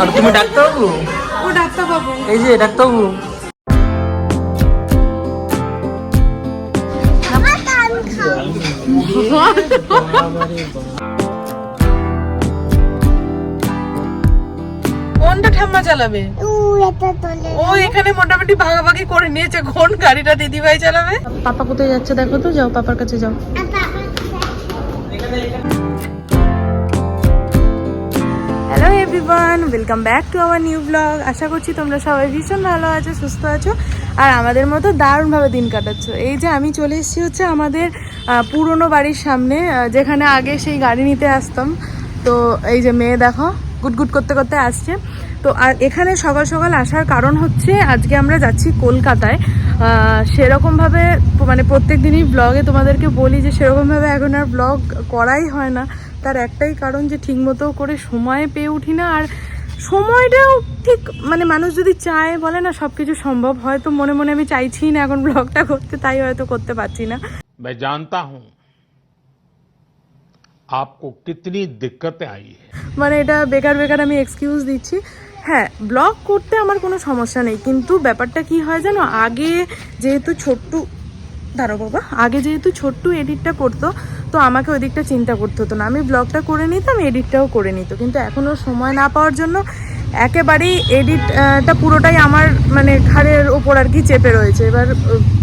আর তুমি ডাক্তারবাবু? ও ডাক্তারবাবু। এই যে ডাক্তারবাবু। কোনটা ঠাম্মা চালাবে? ও এখানে মোটামুটি ভাগাভাগি করে নিয়েছে। কোন গাড়িটা দিদিভাই চালাবে? পাপা কোথায় যাচ্ছে দেখো তো যাও পাপার কাছে যাও। Hello everyone welcome back to our new blog আশা করছি তোমরা সবাই ভীষণ ভালো আছো, সুস্থ আছো, আর আমাদের মতো দারুণভাবে দিন কাটাচ্ছ। এই যে আমি চলে এসেছি হচ্ছে আমাদের পুরনো বাড়ির সামনে যেখানে আগে সেই গাড়ি নিতে আসতাম। তো এই যে মেয়ে দেখো, গুটগুট করতে করতে আসছে। তো আর এখানে সকাল সকাল আসার কারণ হচ্ছে, আজকে আমরা যাচ্ছি কলকাতায়। সেরকমভাবে মানে প্রত্যেক দিনই ব্লগে তোমাদেরকে বলি যে, সেরকমভাবে এখন আর ব্লগ করাই হয় না। তার একটাই কারণ যে ঠিকমতো করে সময় পেয়ে উঠি না আর সময়টাও ঠিক মানে মানুষ যদি চায় বলে না সব কিছু সম্ভব হয়তো মনে মনে আমি চাইছি না এখন ব্লগটা করতে তাই হয়তো করতে পারছি না मैं जानता हूं आपको कितनी दिक्कतें आई है মানে এটা বেকার বেকার আমি এক্সকিউজ দিচ্ছি হ্যাঁ ব্লগ করতে আমার কোনো সমস্যা নেই কিন্তু ব্যাপারটা কি হয় জানো আগে যেহেতু ছোট্টু দাঁড়ো বাবা, আগে যেহেতু ছোট্টু এডিটটা করতো, তো আমাকে ওই দিকটা চিন্তা করতে হতো না। আমি ব্লগটা করে নিতাম, এডিটটাও করে নিত। কিন্তু এখনও সময় না পাওয়ার জন্য একেবারেই এডিটটা পুরোটাই আমার মানে ঘাড়ের ওপর আর কি চেপে রয়েছে। এবার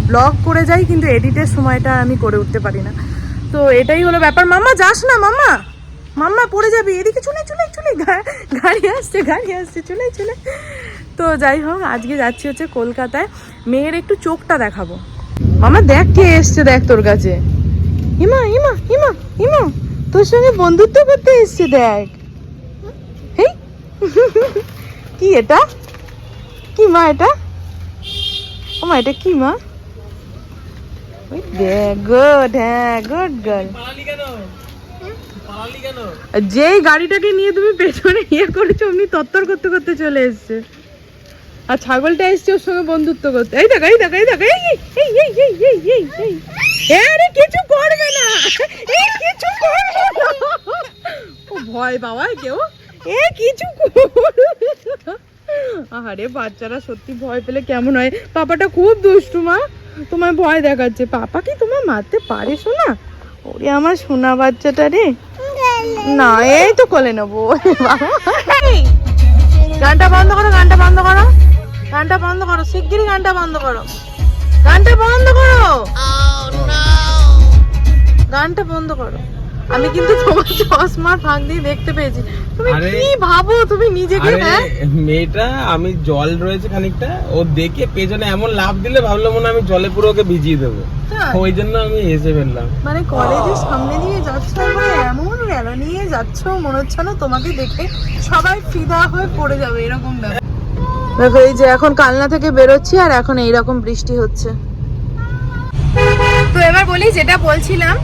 ব্লগ করে যাই, কিন্তু এডিটের সময়টা আমি করে উঠতে পারি না। তো এটাই হলো ব্যাপার। মাম্মা, যাস না, মাম্মা। মাম্মা, পড়ে যাবি। এদিকে চলে চলে চলে। গাড়ি আসছে গাড়ি আসছে। চলে চলে। তো যাই হোক, আজকে যাচ্ছি হচ্ছে কলকাতায়। মেয়ের একটু চোখটা দেখাবো। মামা, দেখ কে এসছে, দেখ তোর কাছে। হিমা হিমা হিমা হিমা, তোর সঙ্গে বন্ধুত্ব করতে এসছে, দেখ। হেই। কি এটা? কি মা এটা? ও মা, এটা কি মা? ওই দেখ গুড হ্যাঁ গুড গার্ল যেই গাড়িটাকে নিয়ে তুমি পেছনে ইয়ে করেছ, অমনি তত্তর করতে করতে চলে এসছে। আর ছাগলটা এসছে ওর সঙ্গে বন্ধুত্ব করতে। এই দেখ এই দেখ এই দেখ এই এই এই এই এই এই এই আরে কিছু করবে না। এই কিছু করবে না। ও ভয় বাবা কেউ। এ কিছু আরে বাচ্চারা সত্যি ভয় পেলে কেমন হয়? পাপাটা খুব দুষ্টু মা। তোমায় ভয় দেখাচ্ছে। পাপা কি তোমার মারতে পারে শোনা ওরে আমার সোনা বাচ্চাটা রে। না এই তো কোলে নেব। গানটা বন্ধ করো গানটা বন্ধ করো। গানটা বন্ধ করো শিগগিরই গানটা বন্ধ করো। গানটা বন্ধ করো। গানটা বন্ধ করো। আমি কিন্তু তোমার চশমার ফাঁক দিয়ে দেখতে পেয়েছি। তুমি কি ভাবো? তুমি নিজেকে হ্যাঁ? মেয়েটা আমি জল রয়েছে খানিকটা ও দেখে পেছনে এমন লাভ দিলে ভাবলো মনে আমি জলে পুরো ওকে ভিজিয়ে দেবো। ওই জন্য আমি এসে ফেললাম। মানে কলেজের সামনে দিয়ে যাচ্ছ মানে এমন রেলা নিয়ে যাচ্ছ মনে হচ্ছে না তোমাকে দেখে সবাই ফিদা হয়ে পড়ে যাবে এরকম ব্যাপার। দেখো, এই যে এখন কালনা থেকে বেরোচ্ছি আর এখন এই রকম বৃষ্টি হচ্ছে। তো এবার বলি যেটা বলছিলাম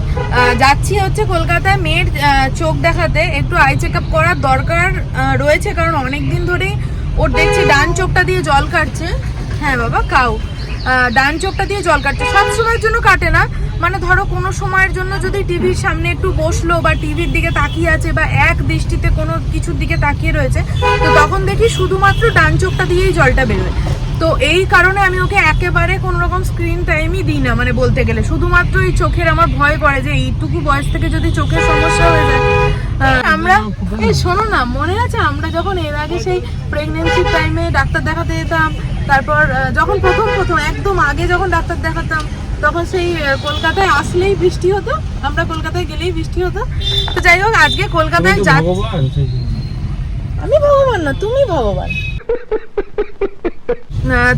যাচ্ছি হচ্ছে কলকাতায় মেয়ের চোখ দেখাতে। একটু আই চেক আপ করার দরকার রয়েছে, কারণ অনেক দিন ধরেই ওর দেখছি ডান চোখটা দিয়ে জল কাটছে। হ্যাঁ বাবা, কাউ। ডান চোখটা দিয়ে জল কাটছে। সব সময়ের জন্য কাটে না। মানে ধরো কোনো সময়ের জন্য যদি টিভির সামনে একটু বসল বা টিভির দিকে তাকিয়ে আছে বা এক দৃষ্টিতে কোনো কিছুর দিকে তাকিয়ে রয়েছে, তো তখন দেখি শুধুমাত্র ডান চোখটা দিয়েই জলটা বেরোয়। তো এই কারণে আমি ওকে একেবারে কোনো রকম স্ক্রিন টাইমই দিই না মানে বলতে গেলে। শুধুমাত্র এই চোখের আমার ভয় করে যে এইটুকু বয়স থেকে যদি চোখের সমস্যা হয়ে যায়। আমরা এই শোনো না, মনে আছে আমরা যখন এর আগে সেই প্রেগনেন্সির টাইমে ডাক্তার দেখাতে যেতাম তারপর যখন প্রথম প্রথম একদম আগে যখন ডাক্তার দেখাতাম তখন সেই কলকাতায় আসলেই বৃষ্টি হতো। আমরা কলকাতায় গেলেই বৃষ্টি হতো। তো যাই হোক আজকে কলকাতায়। আমি ভগবান না তুমি ভগবান।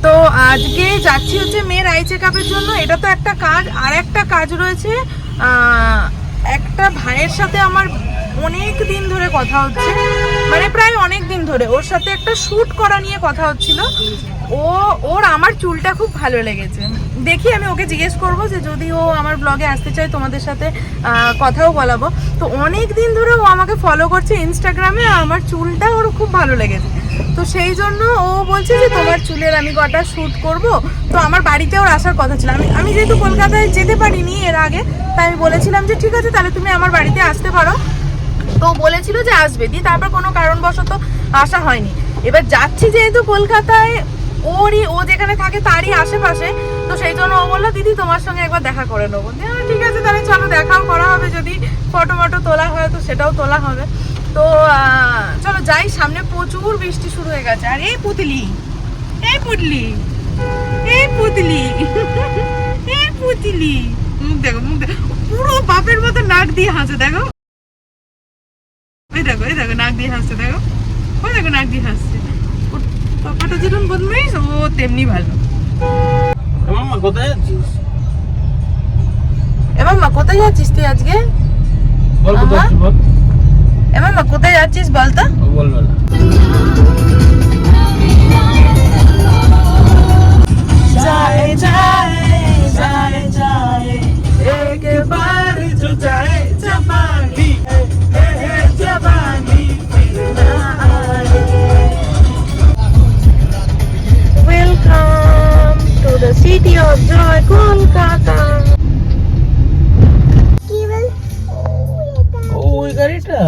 তো আজকে যাচ্ছি হচ্ছে মেয়ের আই চেক আপের জন্য। এটা তো একটা কাজ আর একটা কাজ রয়েছে। আহ, একটা ভাইয়ের সাথে আমার অনেক দিন ধরে কথা হচ্ছে মানে প্রায় অনেক দিন ধরে। ওর সাথে একটা শুট করা নিয়ে কথা হচ্ছিল। ও, ওর আমার চুলটা খুব ভালো লেগেছে। দেখি আমি ওকে জিজ্ঞেস করব যে যদি ও আমার ব্লগে আসতে চায়, তোমাদের সাথে কথাও বলাবো। তো অনেক দিন ধরে ও আমাকে ফলো করছে ইনস্টাগ্রামে আমার চুলটা ওর খুব ভালো লেগেছে। তো সেই জন্য ও বলছে যে, তোমার চুলের আমি কটা শ্যুট করব? তো আমার বাড়িতে ওর আসার কথা ছিল। আমি আমি যেহেতু কলকাতায় যেতে পারিনি এর আগে, তাই আমি বলেছিলাম যে, ঠিক আছে, তাহলে তুমি আমার বাড়িতে আসতে পারো। তো বলেছিল যে আসবে। দিয়ে তারপর কোনো কারণবশত আসা হয়নি। এবার যাচ্ছি যেহেতু কলকাতায়, ওরই, ও যেখানে থাকে তারই আশেপাশে। তো সেই জন্য ও বলল, দিদি, তোমার সঙ্গে একবার দেখা করে নেব। ঠিক আছে, তাহলে চলো, দেখাও করা হবে। যদি ফটো মটো তোলা হয়, তো সেটাও তোলা হবে। তো চলো যাই, সামনে প্রচুর বৃষ্টি শুরু হয়ে গেছে। আর এই পুতলি এই পুতলি এই পুতলি এই পুতলি। মুখ দেখো মুখ দেখো, পুরো বাপের মতো নাক দিয়ে হাসে দেখো। এই দেখো এই দেখো নাক দিয়ে হাসছে দেখো। ওই দেখো নাক দিয়ে হাসছে। ওর পাপাটা যেরকম বদমাইশ ও তেমনি ভালো। মামা কোথায় যাচ্ছিস? কোথায় যাচ্ছিস তুই আজকে? বল কোথায়। যাচ্ছিস বল। এবার মা কোথায় যাচ্ছিস বলতো ও বলবে না যায় যায় যায় যায় একবার city of joy, Kolkata. ওই গাড়িটা?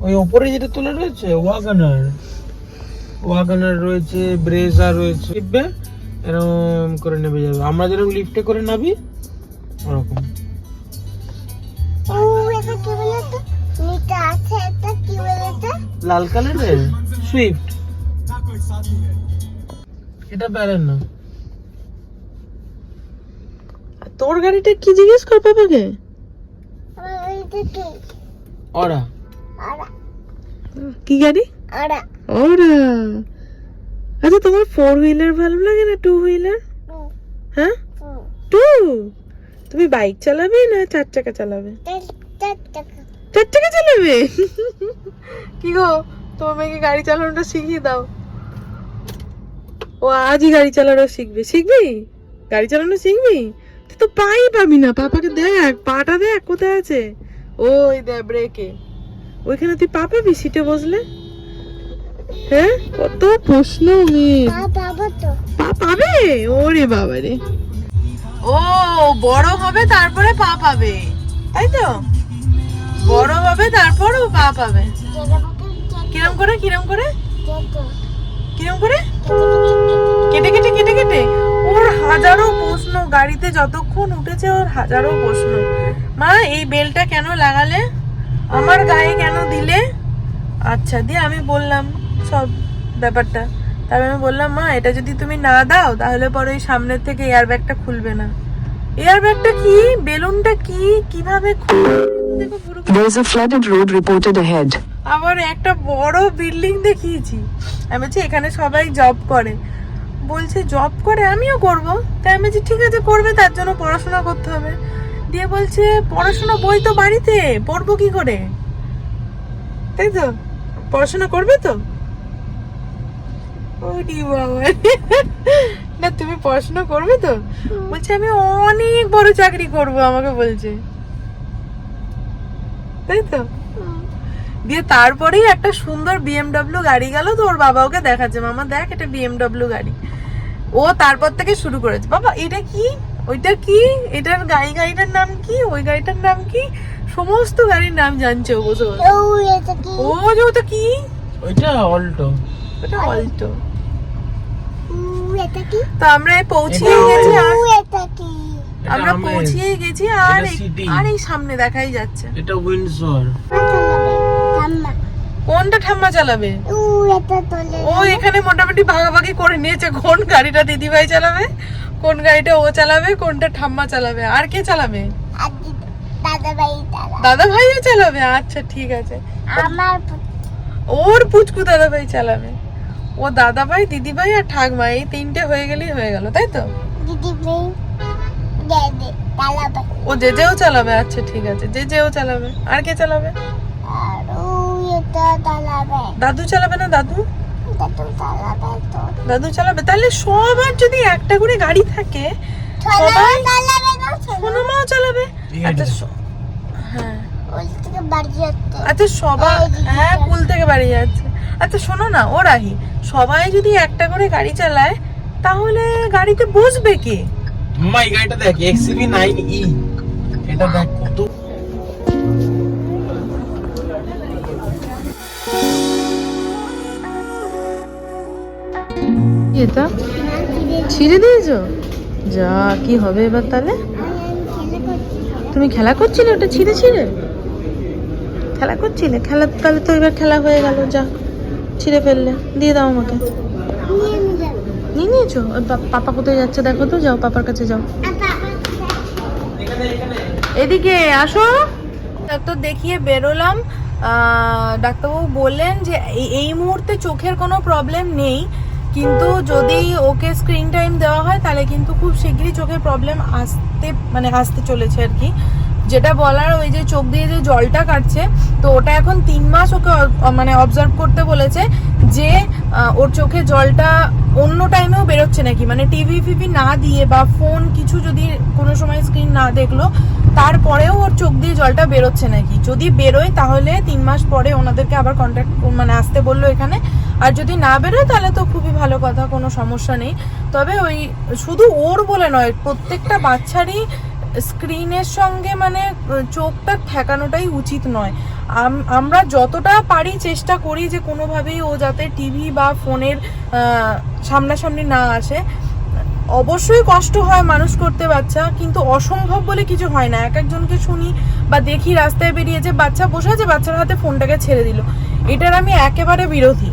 ওই ওপরে যেটা তুলে রয়েছে ওয়াগানার। ওয়াগানার রয়েছে ব্রেজা রয়েছে। এরকম করে নেবে যাবে। আমরা যেরকম লিফটে করে নাবি ওরকম। লাল কালারের? সুইফট এটা প্যারেন না। তোর গাড়িটা কি জিজ্ঞেস কর পাপাকে ওরা কি গাড়ি? ওরা আচ্ছা তোমার ফোর হুইলার ভালো লাগে না টু হুইলার হ্যাঁ? টু তুমি বাইক চালাবে না চার চাকা চালাবে? চার চাকা। চালাবে? কি গো তোমার মেয়েকে গাড়ি চালানোটা শিখিয়ে দাও। ও আজই গাড়ি চালানো শিখবে। শিখবি? গাড়ি চালানো শিখবি? তো পাই পাবি না। পাপাকে দেখ পাটা দেখ কোথায় আছে। ওই দেখ ব্রেকে ওইখানে তুই পা পাবি সিটে বসলে? হ্যাঁ? কত প্রশ্ন মেয়ে পা পাবে ওরে বাবা রে। ও বড় হবে তারপরে পা পাবে। তাই তো? বড় হবে তারপর ও পা পাবে। কিরম করে কিরম করে? কিরম করে? কেটে কেটে কেটে কেটে। ওর হাজারো গাড়িতে যতক্ষণ উঠেছে ওর হাজারো প্রশ্ন। মা এই বেলটা কেন লাগালে? আমার গায়ে কেন দিলে? আচ্ছা দিয়ে আমি বললাম সব ব্যাপারটা। তারপর আমি বললাম মা এটা যদি তুমি না দাও তাহলে পরে ওই সামনের থেকে এয়ার ব্যাগটা খুলবে না। এয়ার ব্যাগটা কি? বেলুনটা কি? কীভাবে খুলবে? দেখো There's a flooded road reported ahead. আবার একটা বড় বিল্ডিং দেখিয়েছি। আমি বলছি এখানে সবাই জব করে। বলছে জব করে আমিও করব। তাই আমি যে, ঠিক আছে, করবে, তার জন্য পড়াশোনা করতে হবে। দিয়ে বলছে, পড়াশোনা বই তো বাড়িতে, পড়ব কি করে? তাই তো? পড়াশোনা করবে তো? বাবা। না, তুমি পড়াশোনা করবে তো? বলছে, আমি অনেক বড় চাকরি করব, আমাকে বলছে। তাই তো? দিয়ে তারপরেই একটা সুন্দর বিএমডব্লিউ গাড়ি গেল তো ওর বাবা ওকে দেখাচ্ছে মামা দেখ এটা বিএমডব্লিউ গাড়ি। ও তারপর থেকে শুরু করেছে। বাবা এটা কি? ওইটা কি? এটার গাড়ি গাড়িটার নাম কি? ওই গাড়িটার নাম কি? সমস্ত গাড়ির নাম জানছে ও বসে ও যে ওটা কি? ওইটা অল্টো ওটা অল্টো তো আমরা এই পৌঁছিয়ে গেছি আর আমরা। পৌঁছিয়ে গেছি আর আর এই সামনে দেখাই যাচ্ছে। এটা উইন্ডসর কোনটা ঠাম্মা চালাবে? ও এখানে মোটামুটি ভাগাভাগি করে নিয়েছে। কোন গাড়িটা দিদিভাই চালাবে? কোন গাড়িটা ও চালাবে? কোনটা ঠাম্মা চালাবে? আর কে চালাবে? দাদা ভাইও চালাবে। আচ্ছা ঠিক আছে। আমার ওর পুচকু দাদা ভাই চালাবে। ও দাদা ভাই দিদি ভাই আর ঠাকমা এই তিনটে হয়ে গেলেই হয়ে গেল তাই তো? দিদি ভাই দেবে ও যে যেও চালাবে? আচ্ছা ঠিক আছে। যে যেও চালাবে। আর কে চালাবে আর ওই এটা চালাবে দাদু চালাবে না দাদু? দাদু চালাবে তো। দাদু চালাবে? তাহলে সবার যদি একটা করে গাড়ি থাকে সবাই সোনামাও চালাবে। আচ্ছা হ্যাঁ। ওই থেকে বাড়ি যাচ্ছে। আচ্ছা সবাই হ্যাঁ কুল থেকে বাড়ি যাচ্ছে। আচ্ছা শোনো না ও রাহি সবাই যদি একটা করে গাড়ি চালায় তাহলে গাড়িতে বসবে কে? মামা এই গাড়িটা দেখ এক্সিভি নাইন ই। এটা দেখ কত এটা? ছিঁড়ে দিয়েছ? যা, কি হবে এবার তাহলে? তুমি খেলা করছিলে ওটা ছিঁড়ে ছিঁড়ে? খেলা করছিলে? খেলা, তাহলে তো এবার খেলা হয়ে গেল, যা, ছিঁড়ে ফেললে। দিয়ে দাও আমাকে। নিয়ে নিয়েছো? পাপা কোথায় যাচ্ছে দেখো তো, যাও, পাপার কাছে যাও। এদিকে আসো। ডাক্তার দেখিয়ে বেরোলাম। ডাক্তারবাবু বললেন যে এই মুহূর্তে চোখের কোনো প্রবলেম নেই। কিন্তু যদি ওকে স্ক্রিন টাইম দেওয়া হয়, তাহলে কিন্তু খুব শীঘ্রই চোখের প্রবলেম আসতে মানে আসতে চলেছে আর কি। যেটা বলার ওই যে চোখ দিয়ে যে জলটা কাটছে, তো ওটা এখন তিন মাস ওকে মানে অবজার্ভ করতে বলেছে যে ওর চোখে জলটা অন্য টাইমেও বেরোচ্ছে নাকি? মানে টিভি ফিভি না দিয়ে বা ফোন কিছু যদি কোনো সময় স্ক্রিন না দেখল, তারপরেও ওর চোখ দিয়ে জলটা বেরোচ্ছে নাকি? যদি বেরোয়, তাহলে তিন মাস পরে ওনাদেরকে আবার কন্ট্যাক্ট মানে আসতে বলল এখানে। আর যদি না বেরোয়, তাহলে তো খুবই ভালো কথা, কোনো সমস্যা নেই। তবে ওই শুধু ওর বলে নয়, প্রত্যেকটা বাচ্চারই স্ক্রিনের সঙ্গে মানে চোখটা ঠেকানোটাই উচিত নয়। আমরা যতটা পারি চেষ্টা করি যে কোনোভাবেই ও যাতে টিভি বা ফোনের সামনাসামনি না আসে। অবশ্যই কষ্ট হয় মানুষ করতে বাচ্চা, কিন্তু অসম্ভব বলে কিছু হয় না। এক একজনকে শুনি বা দেখি রাস্তায় বেরিয়ে যে বাচ্চা বসে আছে, বাচ্চার হাতে ফোনটাকে ছেড়ে দিল। এটার আমি একেবারে বিরোধী।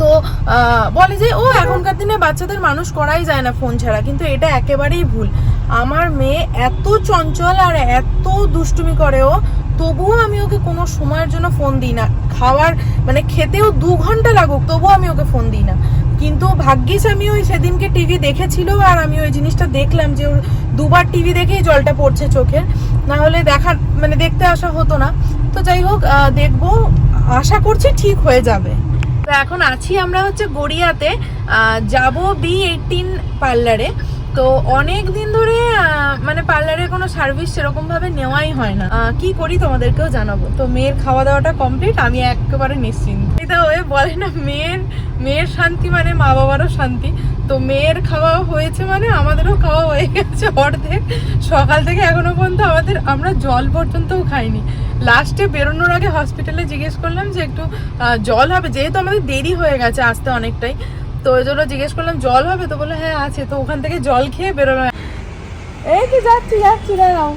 তো বলে যে, ও, এখনকার দিনে বাচ্চাদের মানুষ করাই যায় না ফোন ছাড়া। কিন্তু এটা একেবারেই ভুল। আমার মেয়ে এত চঞ্চল আর এত দুষ্টুমি করে ও তবুও আমি ওকে কোনো সময়ের জন্য ফোন দিই না। খাওয়ার মানে খেতেও দু ঘণ্টা লাগুক, তবুও আমি ওকে ফোন দিই না। কিন্তু ভাগ্যিস আমি ওই সেদিনকে টিভি দেখেছিল আর আমি ওই জিনিসটা দেখলাম যে ওর দুবার টিভি দেখেই জলটা পড়ছে চোখের। না হলে দেখার মানে দেখতে আসা হতো না। তো যাই হোক দেখব, আশা করছি ঠিক হয়ে যাবে। তো এখন আছি আমরা হচ্ছে গড়িয়াতে। যাব বি এইটিন পার্লারে তো অনেক দিন ধরে মানে পার্লারে কোনো সার্ভিস সেরকম ভাবে নেওয়াই হয় না। কি করি তোমাদেরকেও জানাব। তো মেয়ের খাওয়া দাওয়াটা কমপ্লিট আমি একেবারে নিশ্চিন্ত। এটা ওই বলে না, মেয়ের মেয়ের শান্তি মানে মা বাবারও শান্তি। তো মেয়ের খাওয়া হয়েছে মানে আমাদেরও খাওয়া হয়ে গেছে অর্ধেক। সকাল থেকে এখনও পর্যন্ত আমাদের, আমরা জল পর্যন্তও খাইনি। লাস্টে বেরোনোর আগে হসপিটালে জিজ্ঞেস করলাম যে একটু জল হবে, যেহেতু আমাদের দেরি হয়ে গেছে আসতে অনেকটাই। তো ওই জন্য জিজ্ঞেস করলাম, জল হবে? তো বলল হ্যাঁ আছে। তো ওখান থেকে জল খেয়ে বেরোনো এই কি যাচ্ছি যাচ্ছি, দাঁড়াও।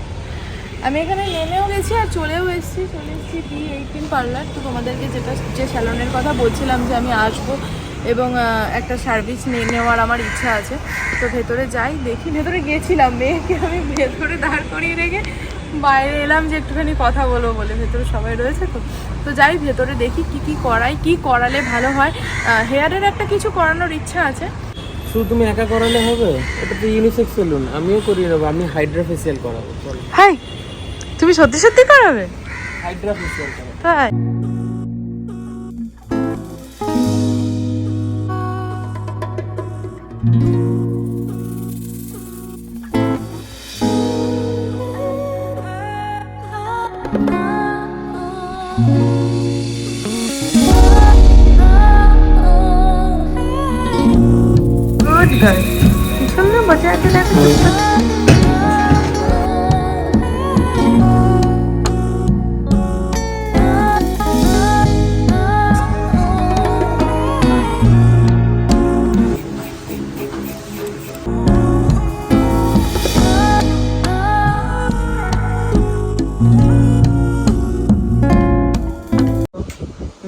আমি এখানে নেমেও গেছি আর চলেও এসেছি। চলে এসেছি বি এইটিন পার্লার তো তোমাদেরকে যেটা, যে স্যালনের কথা বলছিলাম যে আমি আসব এবং একটা সার্ভিস নিয়ে নেওয়ার আমার ইচ্ছা আছে। তো ভেতরে যাই, দেখি। ভেতরে গেছিলাম। মেয়েকে আমি ভেতরে দাঁড় করিয়ে রেখে বাইরে এলাম যে একটুখানি কথা বলব বলে ভেতরে সবাই রয়েছে তো। তো যাই ভেতরে দেখি কি কি করাই কি করালে ভালো হয়। হেয়ারের একটা কিছু করানোর ইচ্ছা আছে। শুধু তুমি একা করালে হবে? এটা তো ইউনিসেক্স সেলুন আমিও করিয়ে নেব আমি হাইড্রা ফেসিয়াল করাবো হাই তুমি সত্যি সত্যি করাবে? হাইড্রা ফেসিয়াল করাবো। তাই?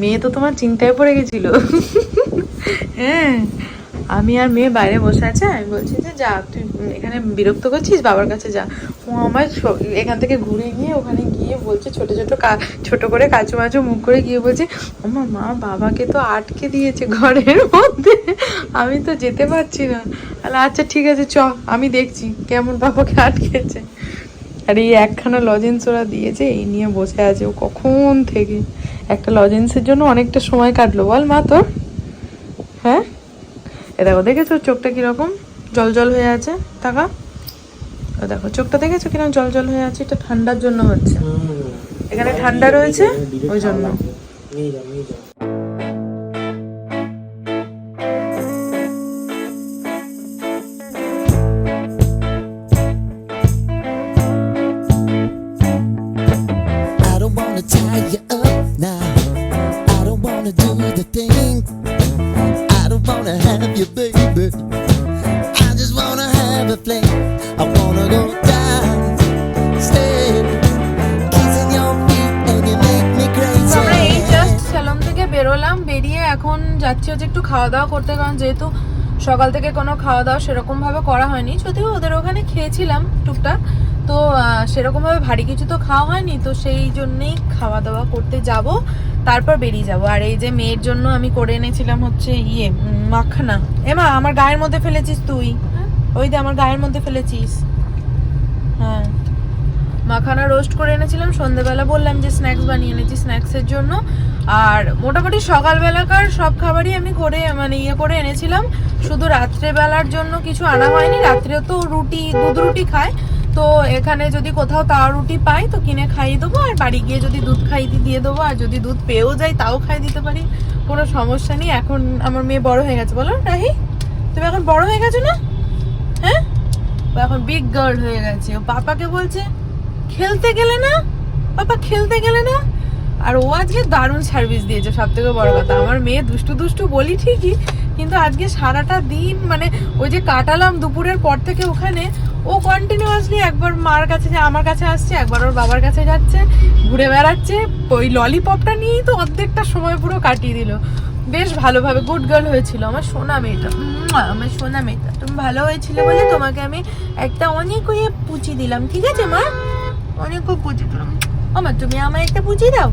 মেয়ে তো তোমার চিন্তায় পড়ে গেছিল। হ্যাঁ আমি আর মেয়ে বাইরে বসে আছে, আমি বলছি যে যা, তুই এখানে বিরক্ত করছিস? বাবার কাছে যা। ও আমার এখান থেকে ঘুরে গিয়ে ওখানে গিয়ে বলছে, ছোট ছোট ছোট করে কাচু মাচু মুখ করে গিয়ে বলছে আমার মা বাবাকে তো আটকে দিয়েছে ঘরের মধ্যে। আমি তো যেতে পারছি না। তাহলে আচ্ছা ঠিক আছে, চ, আমি দেখছি কেমন বাবাকে আটকেছে। আর এই একখানা লজেন্স ওরা দিয়েছে, এই নিয়ে বসে আছে ও কখন থেকে। একটা লজেন্সের জন্য অনেকটা সময় কাটলো। বল মা তোর। হ্যাঁ? এ দেখো দেখেছ চোখটা কীরকম? জল জল হয়ে আছে টাকা ও দেখো চোখটা দেখেছ কীরকম জল জল হয়ে আছে? এটা ঠান্ডার জন্য হচ্ছে। এখানে ঠান্ডা রয়েছে? ওই জন্য। সকাল থেকে কোনো খাওয়া দাওয়া সেরকমভাবে করা হয়নি। যদিও ওদের ওখানে খেয়েছিলাম টুকটাক। তো সেরকমভাবে ভারী কিছু তো খাওয়া হয়নি। তো সেই জন্যেই খাওয়া দাওয়া করতে যাব তারপর বেরিয়ে যাব। আর এই যে মেয়ের জন্য আমি করে এনেছিলাম হচ্ছে ইয়ে মাখানা। এমা আমার গায়ের মধ্যে ফেলেছিস তুই? ওই যে আমার গায়ের মধ্যে ফেলেছিস। হ্যাঁ মাখানা রোস্ট করে এনেছিলাম, সন্ধেবেলা বললাম যে স্ন্যাক্স বানিয়ে এনেছি স্ন্যাক্সের জন্য। আর মোটামুটি সকালবেলাকার সব খাবারই আমি করে মানে ইয়ে করে এনেছিলাম। শুধু রাত্রেবেলার জন্য কিছু আনা হয়নি, রাত্রেও তো রুটি, দুধ রুটি খায়। তো এখানে যদি কোথাও তাও রুটি পাই, তো কিনে খাইয়ে দেবো। আর বাড়ি গিয়ে যদি দুধ খাইতে দিয়ে দেবো, আর যদি দুধ পেয়েও যাই, তাও খাই দিতে পারি। কোনো সমস্যা নেই। এখন আমার মেয়ে বড় হয়ে গেছে। বলো, রাহি, তুমি এখন বড় হয়ে গেছো না? হ্যাঁ? এখন বিগ গার্ল হয়ে গেছে। ও পাপাকে বলছে খেলতে গেলে না? বাবা, খেলতে গেলে না? আর ও আজকে দারুণ সার্ভিস দিয়েছে সব থেকে বড় কথা। আমার মেয়ে দুষ্টু দুষ্টু বলি ঠিকই, কিন্তু আজকে সারাটা দিন মানে ওই যে কাটালাম দুপুরের পর থেকে ওখানে, ও কন্টিনিউয়াসলি একবার মার কাছে যে, আমার কাছে আসছে, একবার ওর বাবার কাছে যাচ্ছে, ঘুরে বেড়াচ্ছে। ওই ললিপপটা নিয়েই তো অর্ধেকটা সময় পুরো কাটিয়ে দিল। বেশ ভালোভাবে গুড গার্ল হয়েছিল। আমার সোনা মেয়েটা আমার সোনা মেয়েটা। তুমি ভালো হয়েছিল বলে তোমাকে আমি একটা অনেক ওই পুচি দিলাম, ঠিক আছে মা? অনেক পুচি দিলাম আমার তুমি আমার একটা পুচি দাও।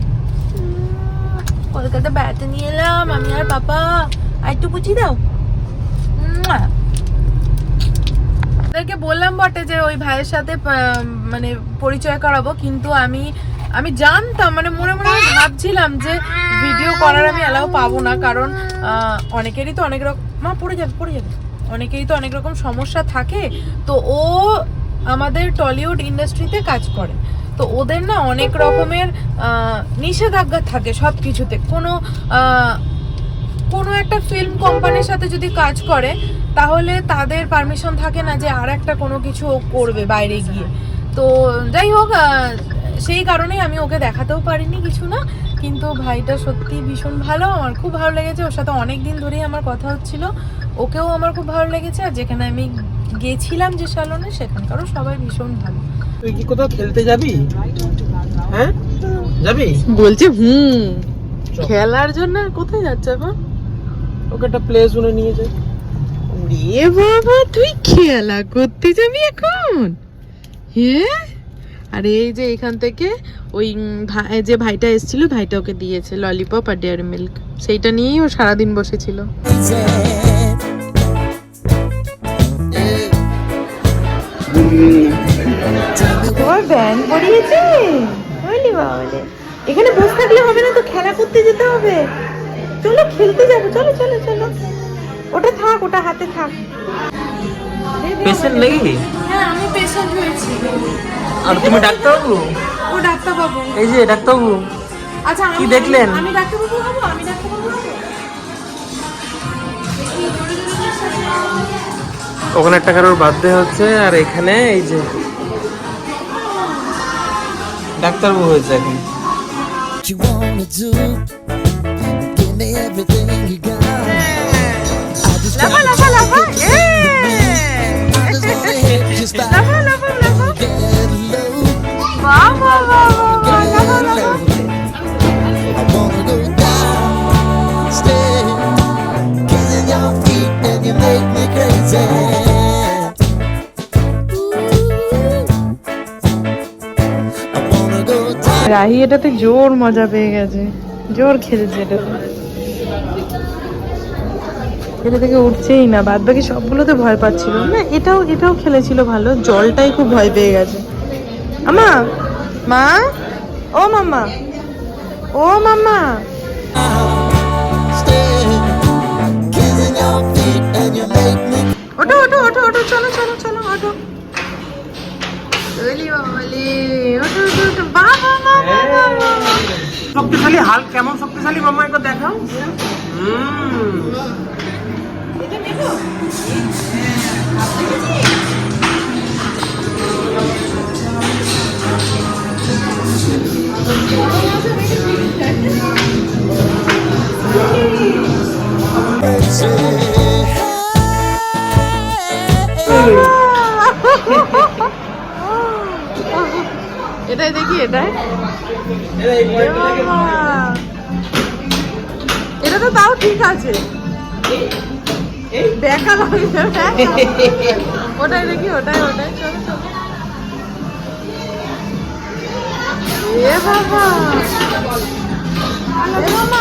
কলকাতা বেড়াতে নিয়ে এলাম আমি আর পাপা। আর একটু পুচি দাও। ওদেরকে বললাম বটে যে ওই ভাইয়ের সাথে মানে পরিচয় করাবো কিন্তু আমি আমি জানতাম মানে মনে মনে ভাবছিলাম যে ভিডিও করার আমি অ্যালাউ পাবো না কারণ অনেকেরই তো অনেক রকম মা পড়ে যাবে পড়ে যাবে। অনেকেরই তো অনেক রকম সমস্যা থাকে। তো ও আমাদের টলিউড ইন্ডাস্ট্রিতে কাজ করে। তো ওদের না অনেক রকমের নিষেধাজ্ঞা থাকে সব কিছুতে কোনো কোনো একটা ফিল্ম কোম্পানির সাথে যদি কাজ করে, তাহলে তাদের পারমিশন থাকে না যে আর একটা কোনো কিছু করবে বাইরে গিয়ে। তো যাই হোক সেই কারণেই আমি ওকে দেখাতেও পারিনি কিছু না কিন্তু ভাইটা সত্যি ভীষণ ভালো। আমার খুব ভালো লেগেছে ওর সাথে অনেক দিন ধরেই আমার কথা হচ্ছিল। ওকেও আমার খুব ভালো লেগেছে আর যেখানে আমি গেছিলাম যে সালনে সেখানকারও সবাই ভীষণ ভালো। তুই কি কোথাও খেলতে যাবি? হ্যাঁ? যাবি? বলছে হুম। খেলার জন্য আর কোথায় যাচ্ছে এখন? ওকে একটা প্লে জোনে নিয়ে যাই। ওরে বাবা তুই খেলা করতে যাবি এখন? হ্যাঁ? আর এই যে এখান থেকে ওই যে ভাইটা এসেছিল, ভাইটা ওকে দিয়েছে ললিপপ আর ডেয়ারি মিল্ক সেইটা নিয়েই ও সারাদিন বসেছিল। এখানে বসে থাকলে হবে না তো, খেলা করতে যেতে হবে। চলো, খেলতে যাব। চলো চলো চলো। ওটা থাক, ওটা হাতে থাক। পেশেন্ট নাকি হ্যাঁ আমি পেশেন্ট হয়েছি। আর তুমি ডাক্তারবাবু? ও ডাক্তারবাবু। এই যে ডাক্তারবাবু। আচ্ছা আমি কি দেখলেন? আমি ডাক্তারবাবু হব? আমি ডাক্তারবাবু ওখানে একটা কারোর বার্থডে হচ্ছে আর এখানে এই যে ডাক্তারবাবু হয়েছে এখন। রাহি এটাতে জোর মজা পেয়ে গেছে। জোর খেলেছে এটাতে এটা থেকে উঠছেই না বাদ বাকি সবগুলোতে ভয় পাচ্ছিল। না, এটাও এটাও খেলেছিল ভালো, জলটাই খুব ভয় পেয়ে গেছে। আমা মা, ও মাম্মা ও মাম্মা। ওঠো ওঠো ওঠো ওঠো, চলো চলো চলো, ওঠো। ওলি শক্তিশালী হাল কেমন শক্তিশালী মামা একবার দেখাও হুম. এটাই দেখি, এটাই। এটা তো তাও ঠিক আছে দেখা। ওটাই দেখি, ওটাই ওটাই, চলো চলো এ বাবা এ বাবা।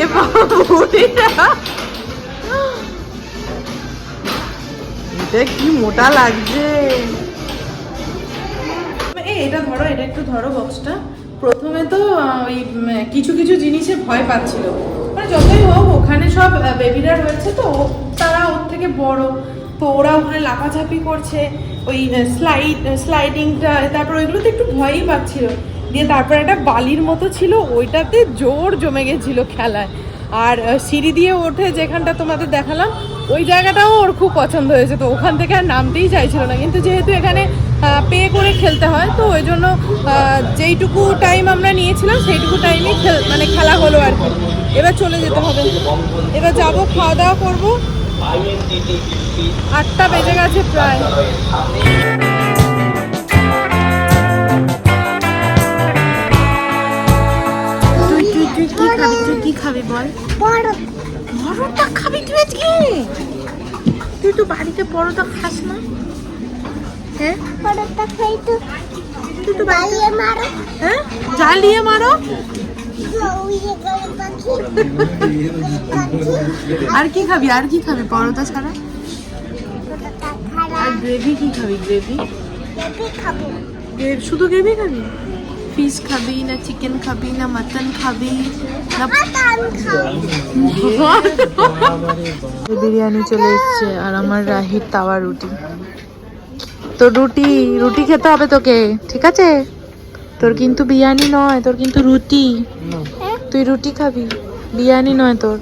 এ বাবা এটা কি মোটা লাগছে এটা ধরো, এটা একটু ধরো বক্সটা প্রথমে তো ওই কিছু কিছু জিনিসে ভয় পাচ্ছিল। মানে যতই হোক, ওখানে সব বেবিরা রয়েছে তো তারা ওর থেকে বড়। তো ওরা ওখানে লাফাঝাপি করছে, ওই স্লাইড স্লাইডিংটা তারপর ওইগুলোতে একটু ভয়ই পাচ্ছিল। দিয়ে তারপর একটা বালির মতো ছিল, ওইটাতে জোর জমে গেছিল খেলায়। আর সিঁড়ি দিয়ে ওঠে যেখানটা তোমাদের দেখালাম, ওই জায়গাটাও ওর খুব পছন্দ হয়েছে। তো ওখান থেকে আর নামতেই চাইছিল না। কিন্তু যেহেতু এখানে পে করে খেলতে হয় তো ওই জন্য যেইটুকু টাইম আমরা নিয়েছিলাম সেইটুকু টাইমই খেল মানে খেলা হলো আর কি। এবার চলে যেতে হবে। এবার যাব খাওয়া দাওয়া করব। আটটা বেজে গেছে প্রায়। তুই কি খাবি তুই কি খাবি বল? পরোটা খাবি তুই আজকে। তুই তো বাড়িতে পরোটা খাস না। হ্যাঁ? মারো। হ্যাঁ? জ্বালিয়ে মারো? আর কি খাবি? আর কি খাবি? পরোটা ছাড়া? আর গ্রেভি কি খাবি? গ্রেভি? শুধু গ্রেভি খাবি? ফিশ খাবি না চিকেন খাবি না মাটন খাবি না বিরিয়ানি চলে এসছে আর আমার রাহির তাওয়া রুটি। তো রুটি রুটি খেতে হবে তোকে ঠিক আছে? তোর কিন্তু বিরিয়ানি নয় তোর কিন্তু রুটি। তুই রুটি খাবি বিরিয়ানি নয় তোর।